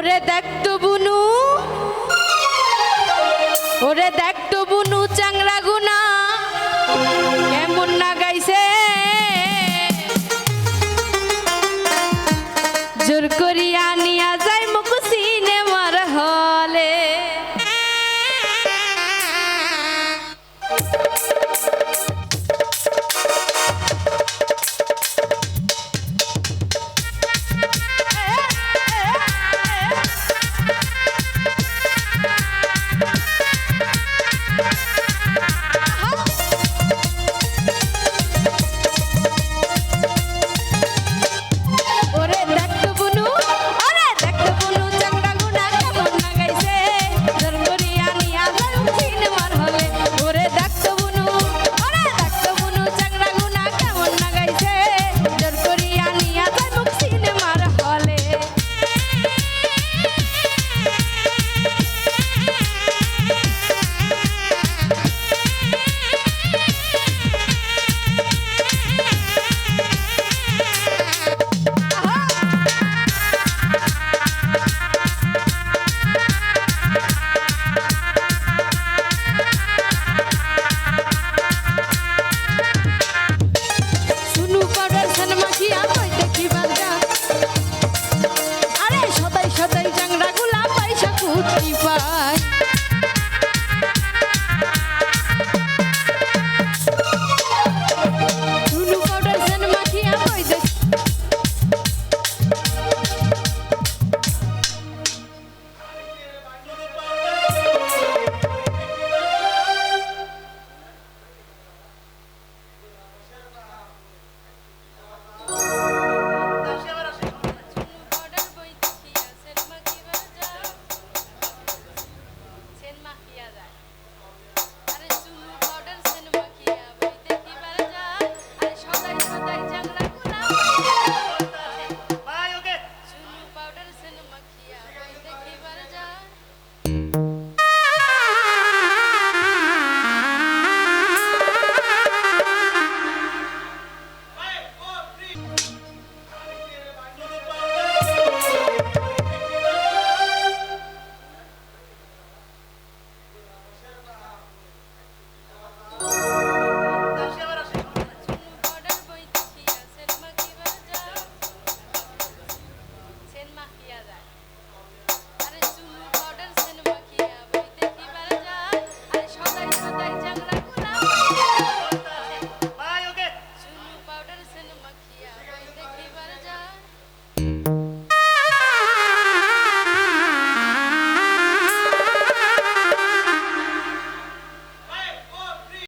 ওরে দেখতো বুনু। ওরে দেখতো বুনু চাংরা গুনা। Bye. পায়।